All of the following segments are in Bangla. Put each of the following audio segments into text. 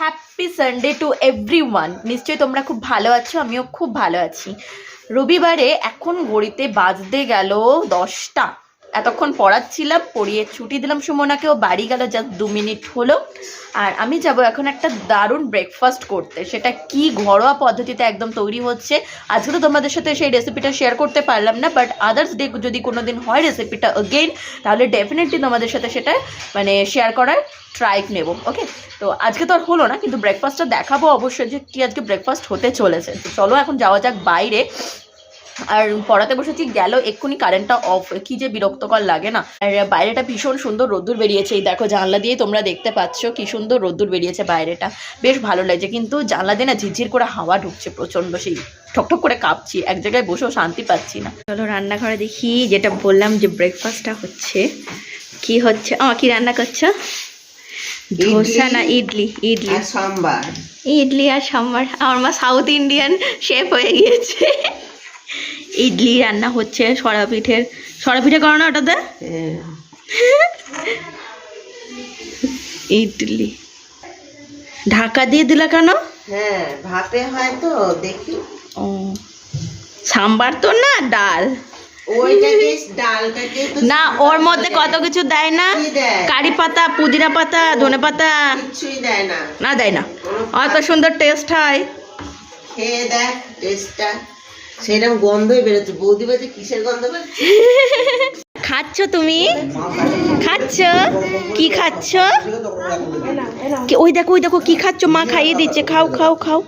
Happy Sunday to everyone নিশ্চয়ই তোমরা খুব ভালো আছো, আমিও খুব ভালো আছি। রবিবারে এখন ঘড়িতে বাজতে গেল দশটা। এতক্ষণ পড়াচ্ছিলাম, পড়িয়ে ছুটি দিলাম সুমনাকেও বাড়ি গেল জাস্ট দু মিনিট হলো। আর আমি যাব এখন একটা দারুণ ব্রেকফাস্ট করতে। সেটা কি ঘরোয়া পদ্ধতিতে একদম তৈরি হচ্ছে। আজকে তো তোমাদের সাথে সেই রেসিপিটা শেয়ার করতে পারলাম না বাট আদার্স ডে যদি কোনো দিন হয় রেসিপিটা অগেইন তাহলে ডেফিনেটলি তোমাদের সাথে সেটা মানে শেয়ার করার ট্রাই নেব ওকে তো আজকে তো আর হলো না, কিন্তু ব্রেকফাস্টটা দেখাবো অবশ্যই যে কি আজকে ব্রেকফাস্ট হতে চলেছে। তো চলো এখন যাওয়া যাক বাইরে। আর পড়াতে বসেছি গেল এক্ষুনি কারেন্টটা অফ কি যে বিরক্তকর লাগে না। আর বাইরেটা ভীষণ সুন্দর রোদ্দুর বেরিয়েছে এই দেখো জানলা দিয়ে তোমরা দেখতে পাচ্ছ কি সুন্দর রোদ্দুর বেরিয়েছে বাইরেটা। বেশ ভালো লাগছে কিন্তু জানলা দিয়ে না ঝিরঝির করে হাওয়া ঢুকছে প্রচণ্ড সেই ঠকঠক করে কাঁপছি এক জায়গায় বসেও শান্তি পাচ্ছি না। চলো রান্নাঘরে দেখি যেটা বললাম যে ব্রেকফাস্টটা হচ্ছে। কি হচ্ছে? ও কি রান্না করছ? ধোসা না ইডলি? ইডলি। আর সোমবার। ইডলি আর সাম্বার। আমার মা সাউথ ইন্ডিয়ান শেফ হয়ে গিয়েছে। ইডলি রান্না হচ্ছে সরা পিঠের সরা পিঠে করো না ওটাতে? হ্যাঁ। ইডলি। ঢাকা দিয়ে দিলা কেন? হ্যাঁ ভাতে হয় তো দেখি। ও সাম্বার তো না ডাল। না ওর মধ্যে কত কিছু দেয় না? কারি পাতা পুদিনা পাতা ধনে পাতা। দেয় না। না দেয় না। অত সুন্দর টেস্ট হয়। খেয়ে দেখ টেস্টটা সেরকম গন্ধই বেরোচ্ছে। বৌদি বাজে কিসের গন্ধ খাচ্ছ তুমি? খাচ্ছ? কি খাচ্ছ? ওই দেখো ওই দেখো, কি খাচ্ছ? মা খাইয়ে দিচ্ছে। খাও খাও খাও।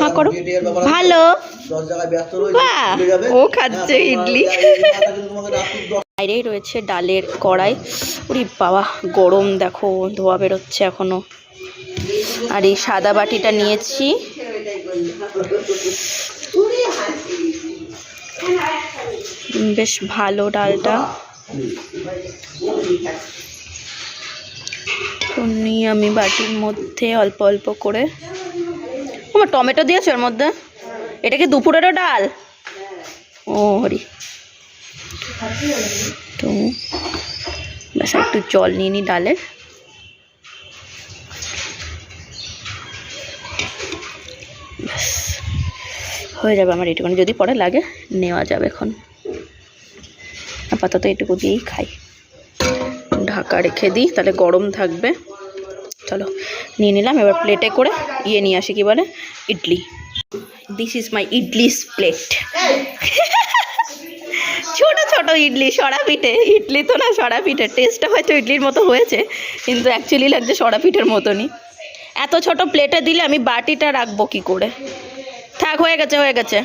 হ্যাঁ ভালো। ও খাচ্ছে ইডলি। বাইরেই রয়েছে ডালের কড়াই। উরি বাবা, গরম দেখো, ধোয়া বেরোচ্ছে এখনও। আর এই সাদা বাটিটা নিয়েছি। বেশ ভালো ডালটা। আমি বাটির মধ্যে অল্প অল্প করে আমার টমেটো দিয়েছে ওর মধ্যে? এটা কি দুপুরেরও ডাল? ও, হরি। তো, ব্যাস একটু জল নিয়ে নিই ডালের। ব্যাস। হয়ে যাবে আমার এটুকুনি যদি পরে লাগে, নেওয়া যাবে এখন। আপাতত এটুকু দিয়েই খাই। ঢাকা রেখে দিই, তাহলে গরম থাকবে। চলো, নিয়ে নিলাম। এবার প্লেটে করে ইয়ে নিয়ে আসি, কি বলে? Idli. This is my idlis plate ছোট ছোট ইডলি সরা পিঠে ইডলি তো না সরা পিঠে টেস্টটা হয়তো ইডলির মতো হয়েছে, কিন্তু অ্যাকচুয়ালি লাগছে সরা পিঠের মতনই। এত ছোট প্লেটে দিলে আমি বাটিটা রাখব কি করে? থাক, হয়ে গেছে হয়ে গেছে।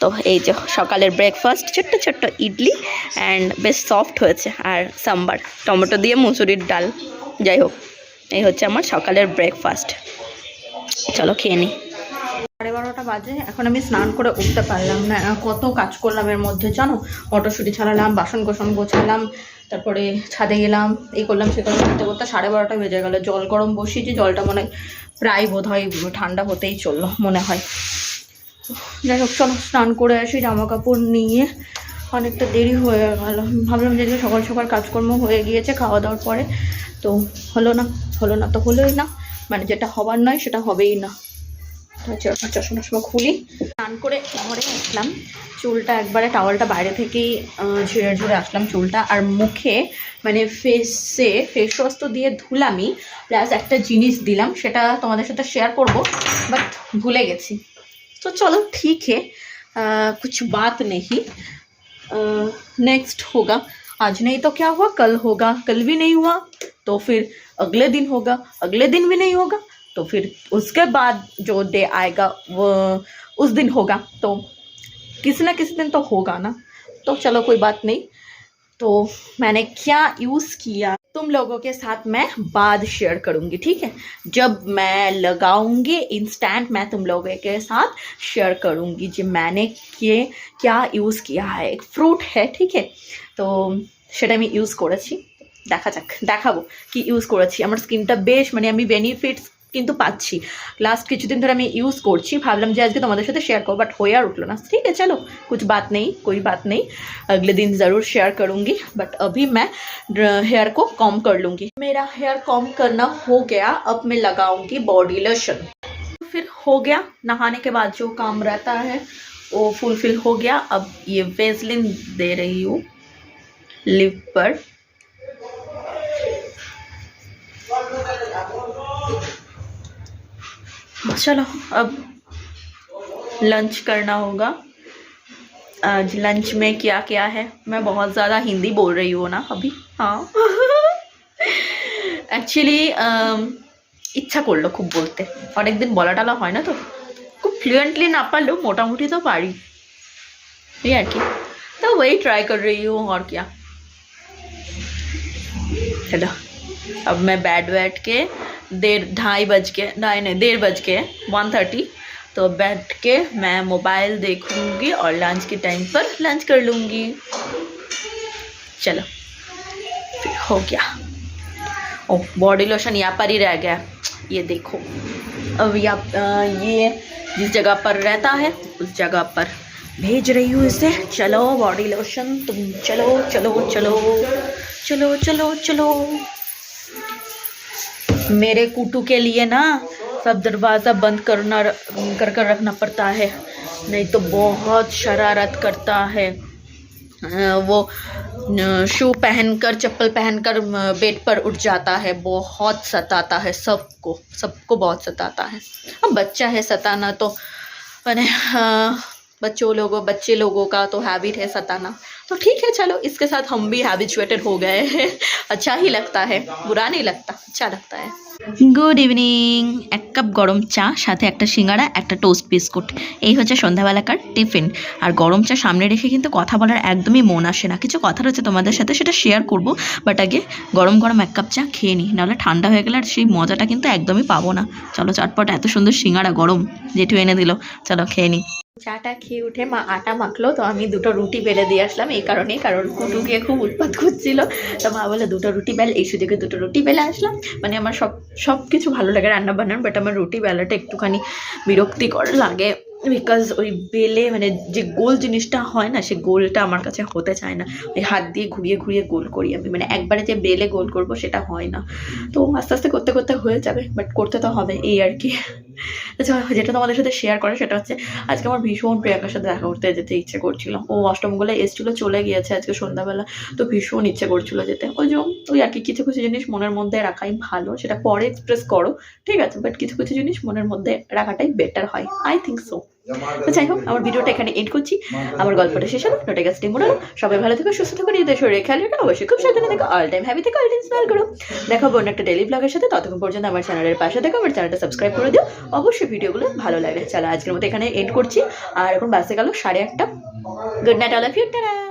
তো এই যে সকালের ব্রেকফাস্ট ছোট্ট ছোট্ট ইডলি অ্যান্ড বেশ সফট হয়েছে। আর সাম্বার, টমেটো দিয়ে মুসুরির ডাল। যাই হোক, এই হচ্ছে আমার সকালের ব্রেকফাস্ট চলো খেয়ে নিই সাড়ে বারোটা বাজে, এখন আমি স্নান করে উঠতে পারলাম না। কত কাজ করলাম এর মধ্যে, জানো? মটরশুঁটি ছাড়ালাম বাসন কোসন গোছালাম তারপরে ছাদে গেলাম, এই করলাম, সে করলাম করতে করতে সাড়ে বারোটা বেজে গেল। জল গরম বসিয়েছি, জলটা মনে প্রায় বোধ হয় ঠান্ডা হতেই চলল, মনে হয়। যাই হোক, চলো, স্নান করে আসি জামা কাপড় নিয়ে। অনেকটা দেরি হয়ে গেল। ভাবলাম যে সকাল সকাল কাজকর্ম হয়ে গিয়েছে, খাওয়া দাওয়ার পরে। তো হলো না হলো না তো হলোই না। মানে যেটা হবার নয়, সেটা হবেই না। চশমা সময় খুলি। স্নান করে ঘরে আসলাম চুলটা একবারে টাওয়ালটা বাইরে থেকেই আহ, ঝেড়ে ঝুড়ে আসলাম চুলটা আর মুখে মানে ফেসে ফেস ওয়াশ তো দিয়ে ধুলামই প্লাস একটা জিনিস দিলাম সেটা তোমাদের সাথে শেয়ার করব বাট ভুলে গেছি तो चलो ठीक है आ, कुछ बात नहीं नेक्स्ट होगा आज नहीं तो क्या हुआ कल होगा कल भी नहीं हुआ तो फिर अगले दिन होगा अगले दिन भी नहीं होगा तो फिर उसके बाद जो डे आएगा वो उस दिन होगा तो किसी ना किसी दिन तो होगा ना तो चलो कोई बात नहीं तो मैंने क्या यूज़ किया तुम लोगों के साथ मैं बाद शेयर करूँगी ठीक है जब मैं लगाऊंगी इंस्टेंट मैं तुम लोगों के साथ शेयर करूँगी जो मैंने ये क्या यूज़ किया है एक फ्रूट है ঠিক আছে তো সেটা আমি ইউজ করেছি দেখা যাক দেখাবো কি ইউজ করেছি আমার স্কিনটা বেশ মানে আমি বেনিফিটস কিন্তু পাচ্ছি লাস্ট কিছুদিন ধরে আমি ইউজ করছি ভাবলাম যে আজকে তোমাদের সাথে शेयर করো বাট হয়ে আর उठलो ना ठीक है चलो कुछ बात नहीं कोई बात नहीं अगले दिन ज़रूर शेयर करूँगी बट अभी मैं हेयर को कॉम कर लूँगी मेरा हेयर कॉम करना हो गया अब मैं लगाऊंगी बॉडी लोशन फिर हो गया नहाने के बाद जो काम रहता है वो फुलफिल हो गया अब ये वेजलिन दे रही हूँ लिप पर चलो अब लंच करना होगा आज लंच में क्या क्या है मैं बहुत ज़्यादा हिंदी बोल रही हूँ ना अभी हाँ অ্যাকচুয়ালি ইচ্ছা করলো খুব বলতে অনেকদিন বলা টালা হয় না তো খুব ফ্লুয়েন্টলি না পারলেও মোটামুটি তো পারি এই আর কি तो वही ट्राई कर रही हूँ और क्या चलो अब मैं बैठ बैठ के डेढ़ ढाई बज के ढाई नहीं डेढ़ बज के वन थर्टी तो बैठ के मैं मोबाइल देखूँगी और लंच के टाइम पर लंच कर लूँगी। चलो हो गया। ओ बॉडी लोशन यहाँ पर ही रह गया। ये देखो अब अ, ये जिस जगह पर रहता है उस जगह पर भेज रही हूँ इसे। चलो बॉडी लोशन तुम चलो चलो चलो चलो चलो चलो चलो। मेरे कुटू के लिए ना सब दरवाज़ा बंद करना कर कर रखना पड़ता है। नहीं तो बहुत शरारत करता है। वो शू पहनकर, चप्पल पहनकर बेड पर उठ जाता है। बहुत सताता है सबको सबको बहुत सताता है। अब बच्चा है सताना तो मैंने बच्चों लोगों बच्चे लोगों का तो हैबिट है सताना तो ठीक है चलो इसके साथ हम भी हैबिचुएटेड हो गए हैं अच्छा ही लगता है बुरा नहीं लगता अच्छा लगता है গুড ইভিনিং এক কাপ গরম চা সাথে একটা সিঙ্গাড়া একটা টোস্ট বিস্কুট এই হচ্ছে সন্ধ্যাবেলাকার টিফিন আর গরম চা সামনে রেখে কিন্তু কথা বলার একদমই মন আসে না কিছু কথা রয়েছে তোমাদের সাথে সেটা শেয়ার করব বাট আগে গরম গরম এক কাপ চা খেয়ে নিই নাহলে ঠান্ডা হয়ে গেলে আর সেই মজাটা কিন্তু একদমই পাবো না চলো চটপট এত সুন্দর সিঙ্গাড়া গরম জেঠু এনে দিল চলো খেয়ে নিই চাটা খেয়ে উঠে মা আটা মাখলো, তো আমি দুটো রুটি বেলে দিয়ে আসলাম, এই কারণে কারণ কুটু গিয়ে খুব উৎপাত করছিল। তো মা বলে দুটো রুটি বেল। এই সুযোগে দুটো রুটি বেলে আসলাম। মানে আমার সব সব কিছু ভালো লাগে রান্না বান্নার বাট আমার রুটি বেলাটা একটুখানি বিরক্তিকর লাগে। বিকজ ওই বেলে মানে যে গোল জিনিসটা হয় না, সে গোলটা আমার কাছে হতে চায় না। ওই হাত দিয়ে ঘুরিয়ে ঘুরিয়ে গোল করি আমি। মানে একবারে যে বেলে গোল করব সেটা হয় না। তো আস্তে আস্তে করতে করতে হয়ে যাবে বাট করতে তো হবে এই আর কি। যেটা তোমাদের সাথে শেয়ার করে সেটা হচ্ছে, আজকে আমার ভীষণ প্রিয়াঙ্কার সাথে দেখা করতে যেতে ইচ্ছে করছিল। ও অষ্টমগুলো এসেছিল, চলে গিয়েছে আজকে সন্ধ্যাবেলা। তো ভীষণ ইচ্ছে করছিল যেতে। ওই যে ওই আর কি, কিছু কিছু জিনিস মনের মধ্যে রাখাই ভালো। সেটা পরে এক্সপ্রেস করো, ঠিক আছে? বাট কিছু কিছু জিনিস মনের মধ্যে রাখাটাই বেটার হয়। আই থিঙ্ক সো তো যাই হোক, আমার ভিডিওটা এখানে এড করছি। আমার গল্পটা শেষ হলো, নোটে গাছ উড়ালো সবাই ভালো থেকো, সুস্থ থেকো, নিজেদের শরীরে খেয়াল রেখো, অবশ্যই খুব সাবধানে দেখো অল টাইম হ্যাপি থেকে অল টাইম স্মাইল করো। দেখাবো অন্য একটা ডেলি ব্লগের সাথে। ততক্ষণ পর্যন্ত আমার চ্যানেলের পাশে দেখো আমার চ্যানেলটা সাবস্ক্রাইব করে দিও। অবশ্যই ভিডিওগুলো ভালো লাগে চলো, আজকের মতো এখানে এড করছি। আর এখন বাসে গেল সাড়ে আটটা। Good night all of you tata